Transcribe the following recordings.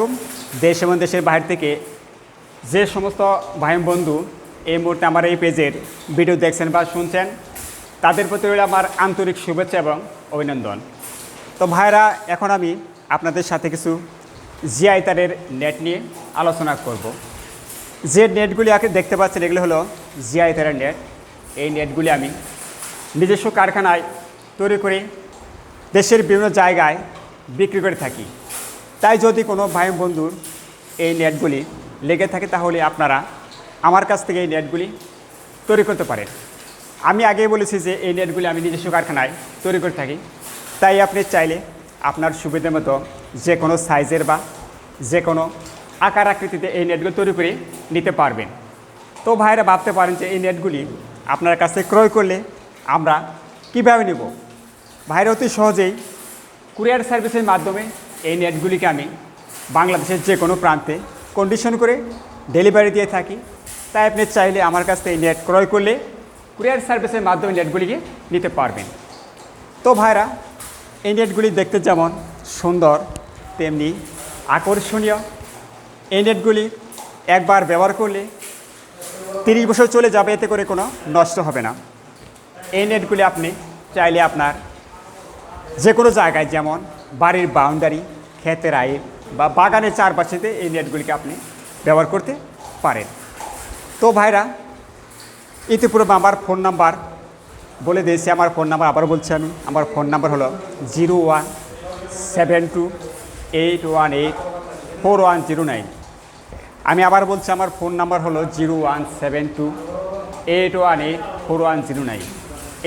আলাইকুম। দেশ এবং দেশের বাইরে থেকে যে সমস্ত ভাই বন্ধু এই মুহূর্তে আমার এই পেজের ভিডিও দেখছেন বা শুনছেন, তাদের প্রতি রইল আমার আন্তরিক শুভেচ্ছা এবং অভিনন্দন। তো ভাইরা এখন আমি আপনাদের সাথে কিছু জিআই তারের নেট নিয়ে আলোচনা করব। যে নেটগুলি আগে দেখতে পাচ্ছেন, এগুলো হলো জিআই তারের নেট। এই নেটগুলি আমি নিজস্ব কারখানায় তৈরি করে দেশের বিভিন্ন জায়গায় বিক্রি করে থাকি। তাই যদি কোনো ভাই বন্ধুর এই নেটগুলি লেগে থাকে, তাহলে আপনারা আমার কাছ থেকে এই নেটগুলি তৈরি করতে পারেন। আমি আগেই বলেছি যে এই নেটগুলি আমি নিজস্ব কারখানায় তৈরি করে থাকি। তাই আপনি চাইলে আপনার সুবিধা মতো যে কোনো সাইজের বা যে কোনো আকার আকৃতিতে এই নেটগুলি তৈরি করে নিতে পারবেন। তো ভাইরা ভাবতে পারেন যে এই নেটগুলি আপনার কাছে ক্রয় করলে আমরা কীভাবে নেব? ভাইরা অতি সহজেই কুরিয়ার সার্ভিসের মাধ্যমে এই নেটগুলিকে আমি বাংলাদেশের যে কোনো প্রান্তে কন্ডিশন করে ডেলিভারি দিয়ে থাকি। তাই আপনি চাইলে আমার কাছ থেকে এই নেট ক্রয় করলে কুরিয়ার সার্ভিসের মাধ্যমে নেটগুলিকে নিতে পারবেন। তো ভাইরা, এই নেটগুলি দেখতে যেমন সুন্দর, তেমনি আকর্ষণীয়। এই নেটগুলি একবার ব্যবহার করলে তিরিশ বছর চলে যাবে, এতে করে কোনো নষ্ট হবে না। এই নেটগুলি আপনি চাইলে আপনার যে কোনো জায়গায় যেমন বাড়ির বাউন্ডারি ক্ষেতের আইল বা বাগানের চারপাশেতে এই নেটগুলিকে আপনি ব্যবহার করতে পারেন। তো ভাইরা, ইতিপূর্বে আমার ফোন নাম্বার বলে দিয়েছি, আমার ফোন নাম্বার আবার বলছি আমি, আমার ফোন নাম্বার হলো zero one seven two eight one eight four one zero nine. আমি আবার বলছি, আমার ফোন নাম্বার হলো zero one seven two eight one eight four one zero nine.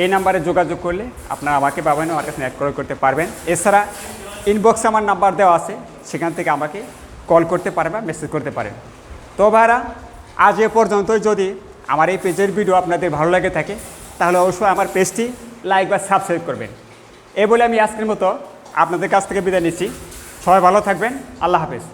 এই নাম্বারে যোগাযোগ করলে আপনারা আমাকে পাবেন আমার কাছে নেট ক্রয় করতে পারবেন। এছাড়া ইনবক্সে আমার নাম্বার দেওয়া আছে, সেখান থেকে আমাকে কল করতে পারেন বা মেসেজ করতে পারেন তো ভাইরা, আজ এ পর্যন্তই। যদি আমার এই পেজের ভিডিও আপনাদের ভালো লাগে থাকে, তাহলে অবশ্যই আমার পেজটি লাইক বা সাবস্ক্রাইব করবেন। এ বলে আমি আজকের মতো আপনাদের কাছ থেকে বিদায় নিচ্ছি। সবাই ভালো থাকবেন। আল্লাহ হাফেজ।